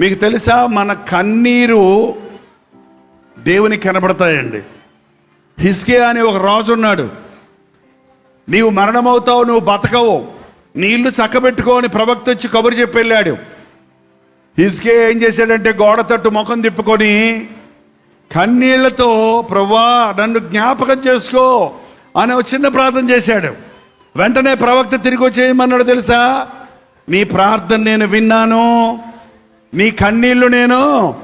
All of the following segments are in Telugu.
మీకు తెలుసా మన కన్నీరు దేవునికి కనబడతాయండి. హిస్కే అనే ఒక రాజు ఉన్నాడు. నీవు మరణమవుతావు నువ్వు బతకవు. నీళ్ళు చక్కబెట్టుకోని చక్కబెట్టుకో ప్రవక్త వచ్చి కబురు చెప్పి వెళ్ళాడు. హిస్కే ఏం చేశాడంటే గోడ తట్టు ముఖం తిప్పుకొని కన్నీళ్ళతో ప్రభా నన్ను జ్ఞాపకం చేసుకో అని ఒక చిన్న ప్రార్థన చేశాడు. వెంటనే ప్రవక్త తిరిగి వచ్చేయమన్నాడు తెలుసా? నీ ప్రార్థన నేను విన్నాను. నీ కన్నీళ్ళు నేను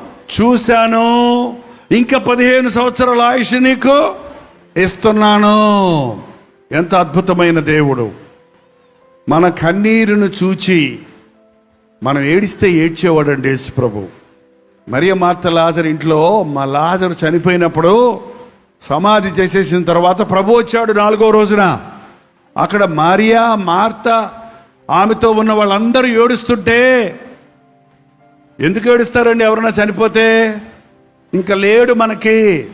చూశాను. ఇంకా పదిహేను సంవత్సరాల ఆయుష్ నీకు ఇస్తున్నాను. ఎంత అద్భుతమైన దేవుడు. మన కన్నీరును చూచి మనం ఏడిస్తే ఏడ్చేవాడండి యేసు ప్రభు మరియ మార్త లాజర్ ఇంట్లో మా లాజరు చనిపోయినప్పుడు సమాధి చేసేసిన తర్వాత ప్రభు వచ్చాడు నాలుగో రోజున. అక్కడ మారియా మార్త ఆమెతో ఉన్న వాళ్ళందరూ ఏడుస్తుంటే ఎందుకు ఏడుస్తారండి ఎవరైనా చనిపోతే? ఇంకా లేడు మనకి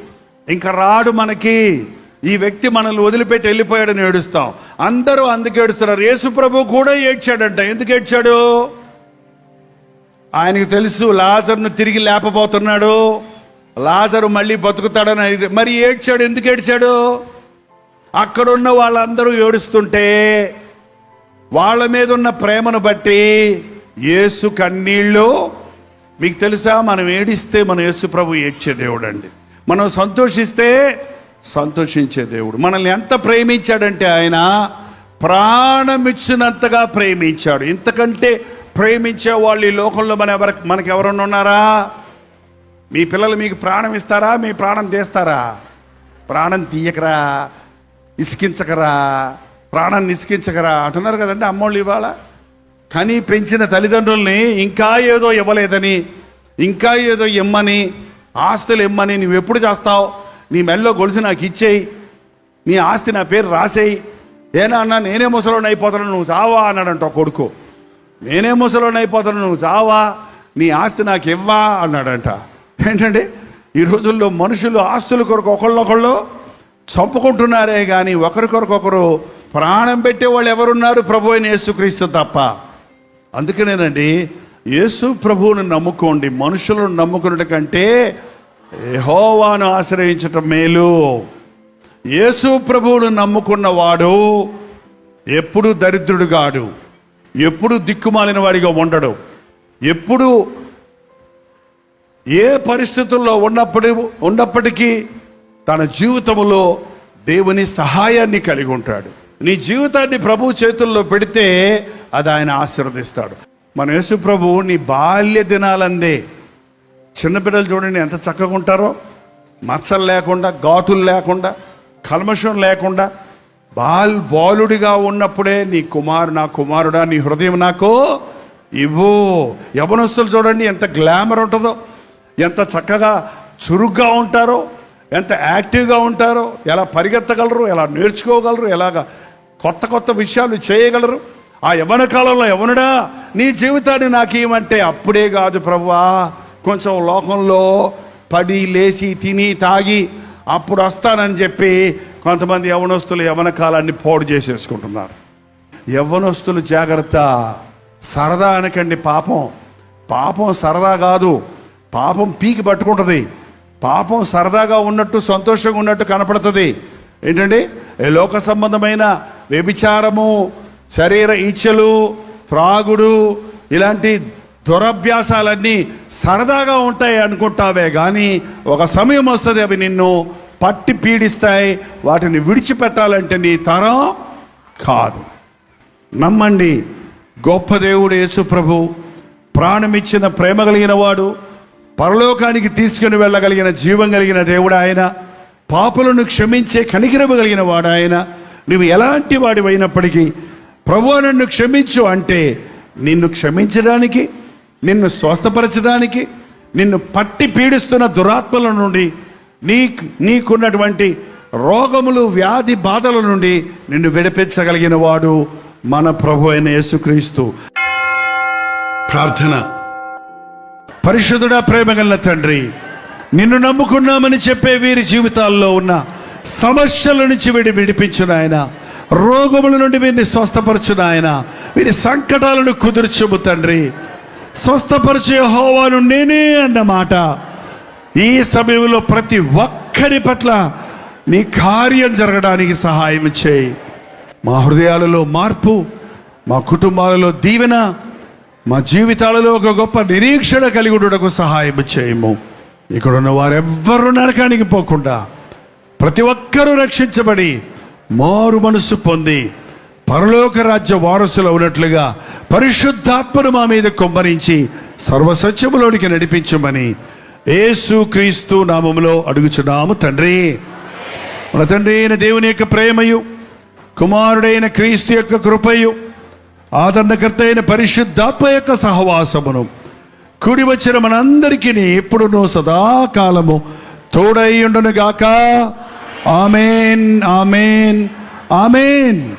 ఇంకా రాడు మనకి. ఈ వ్యక్తి మనల్ని వదిలిపెట్టి వెళ్ళిపోయాడని ఏడుస్తాం. అందరూ అందుకు ఏడుస్తున్నారు. యేసుప్రభు కూడా ఏడ్చాడంట. ఎందుకు ఏడ్చాడు? ఆయనకు తెలుసు లాజర్ను తిరిగి లేపబోతున్నాడు. లాజరు మళ్ళీ బతుకుతాడని మరి ఏడ్చాడు? ఎందుకు ఏడ్చాడు? అక్కడున్న వాళ్ళందరూ ఏడుస్తుంటే వాళ్ళ మీద ఉన్న ప్రేమను బట్టి యేసు కన్నీళ్ళు మీకు తెలుసా? మనం ఏడిస్తే మన యేసు ప్రభు ఏడ్చే దేవుడు అండి మనం సంతోషిస్తే సంతోషించే దేవుడు. మనల్ని ఎంత ప్రేమించాడంటే ఆయన ప్రాణమిచ్చినంతగా ప్రేమించాడు. ఇంతకంటే ప్రేమించే వాళ్ళు ఈ లోకంలో మన ఎవరి మనకి ఎవరన్నా ఉన్నారా? మీ పిల్లలు మీకు ప్రాణం ఇస్తారా? మీ ప్రాణం తీస్తారా? ప్రాణం తీయకరా? ఇసికించకరా? ప్రాణాన్ని ఇసికించకరా? అంటున్నారు కదండి అమ్మోళ్ళు ఇవాళ. కానీ పెంచిన తల్లిదండ్రుల్ని ఇంకా ఏదో ఇవ్వలేదని ఇంకా ఏదో ఇమ్మని ఆస్తులు ఇమ్మని నువ్వు ఎప్పుడు చేస్తావు? నీ మెల్లో గొలుసు నాకు ఇచ్చేయి. నీ ఆస్తి నా పేరు రాసేయి. ఏనా అన్నా నేనే ముసలోని అయిపోతాను నువ్వు చావా అన్నాడంట ఒక కొడుకు. నేనే ముసలోని అయిపోతాను నువ్వు చావా నీ ఆస్తి నాకు ఇవ్వా అన్నాడంట. ఏంటంటే ఈ రోజుల్లో మనుషులు ఆస్తుల కొరకు ఒకళ్ళొకళ్ళు చంపుకుంటున్నారే కానీ ఒకరికొరకొకరు ప్రాణం పెట్టే వాళ్ళు ఎవరున్నారు? ప్రభు అయిన యేసుక్రీస్తు తప్ప. అందుకనేనండి యేసు ప్రభువును నమ్ముకోండి మనుషులను నమ్ముకున్నట కంటే యహోవాను ఆశ్రయించటం మేలు. యేసు ప్రభువును నమ్ముకున్నవాడు ఎప్పుడు దరిద్రుడు కాడు ఎప్పుడు దిక్కుమాలిన వాడిగా ఉండడు ఎప్పుడు ఏ పరిస్థితుల్లో ఉన్నప్పటి ఉన్నప్పటికీ తన జీవితంలో దేవుని సహాయాన్ని కలిగి ఉంటాడు. నీ జీవితాన్ని ప్రభు చేతుల్లో పెడితే అది ఆయన ఆశీర్వదిస్తాడు. మన యేసు ప్రభు నీ బాల్య దినాలందే. చిన్నపిల్లలు చూడండి ఎంత చక్కగా ఉంటారో. మచ్చలు లేకుండా ఘాటులు లేకుండా కల్మషం లేకుండా బాల్ బాలుడిగా ఉన్నప్పుడే నీ కుమారు నా కుమారుడా నీ హృదయం నాకు ఇవ్వు. యవనస్తులు చూడండి ఎంత గ్లామర్ ఉంటుందో. ఎంత చక్కగా చురుగ్గా ఉంటారో. ఎంత యాక్టివ్గా ఉంటారో. ఎలా పరిగెత్తగలరు ఎలా నేర్చుకోగలరు ఎలాగ కొత్త కొత్త విషయాలు చేయగలరు. ఆ యవన కాలంలో యవనుడా నీ జీవితాన్ని నాకేమంటే అప్పుడే కాదు ప్రభువా. కొంచెం లోకంలో పడి లేచి తిని తాగి అప్పుడు వస్తానని చెప్పి కొంతమంది యవనస్తులు యవన కాలాన్ని పోడు చేసేసుకుంటున్నారు. యవ్వనస్తులు జాగ్రత్త. సరదా అనకండి పాపం. పాపం సరదా కాదు. పాపం పీకి పట్టుకుంటుంది. పాపం సరదాగా ఉన్నట్టు సంతోషంగా ఉన్నట్టు కనపడుతుంది. ఏంటండి? లోక సంబంధమైన వ్యభిచారము శరీర ఇచ్చలు త్రాగుడు ఇలాంటి దురభ్యాసాలన్నీ సరదాగా ఉంటాయి అనుకుంటావే కానీ ఒక సమయం వస్తుంది అవి నిన్ను పట్టి పీడిస్తాయి వాటిని విడిచిపెట్టాలంటే నీ తరం కాదు. నమ్మండి గొప్ప దేవుడు యేసుప్రభు ప్రాణమిచ్చిన ప్రేమ కలిగిన వాడు పరలోకానికి తీసుకుని వెళ్ళగలిగిన జీవం కలిగిన దేవుడు ఆయన పాపులను క్షమించే కనికిరమ కలిగిన వాడు ఆయన. నువ్వు ఎలాంటి వాడివైనప్పటికీ ప్రభు నన్ను క్షమించు. అంటే నిన్ను క్షమించడానికి నిన్ను స్వస్థపరచడానికి నిన్ను పట్టి పీడిస్తున్న దురాత్మల నుండి నీ నీకున్నటువంటి రోగములు వ్యాధి బాధల నుండి నిన్ను విడిపించగలిగిన వాడు మన ప్రభు అయిన యేసుక్రీస్తు. ప్రార్థన. పరిశుద్ధుడా ప్రేమగల తండ్రి నిన్ను నమ్ముకున్నామని చెప్పే వీరి జీవితాల్లో ఉన్న సమస్యల నుంచి వీడి విడిపించిన ఆయన రోగముల నుండి వీరిని స్వస్థపరచు ఆయన వీరి సంకటాలను కుదుర్చుము తండ్రి. స్వస్థపరిచే హోవాను నేనే అన్నమాట. ఈ సమయంలో ప్రతి ఒక్కరి పట్ల నీ కార్యం జరగడానికి సహాయం చేయి. మా హృదయాలలో మార్పు మా కుటుంబాలలో దీవెన మా జీవితాలలో ఒక గొప్ప నిరీక్షణ కలిగి ఉండటకు సహాయం చేయము. ఇక్కడ ఉన్న వారెవ్వరూ నరకానికి పోకుండా ప్రతి ఒక్కరూ రక్షించబడి మారు మనసు పొంది పరలోక రాజ్య వారసులు ఉన్నట్లుగా పరిశుద్ధాత్మను మా మీద కొమ్మరించి సర్వసత్యములోనికి నడిపించమని ఏసు క్రీస్తు నామములో అడుగుచున్నాము తండ్రి. మన తండ్రి అయిన దేవుని యొక్క ప్రేమయు కుమారుడైన క్రీస్తు యొక్క కృపయు ఆదరణకర్త అయిన పరిశుద్ధాత్మ యొక్క సహవాసమును కూడి వచ్చిన మనందరికీ ఎప్పుడునూ సదాకాలము తోడై ఉండును గాక Amen. Amen. Amen.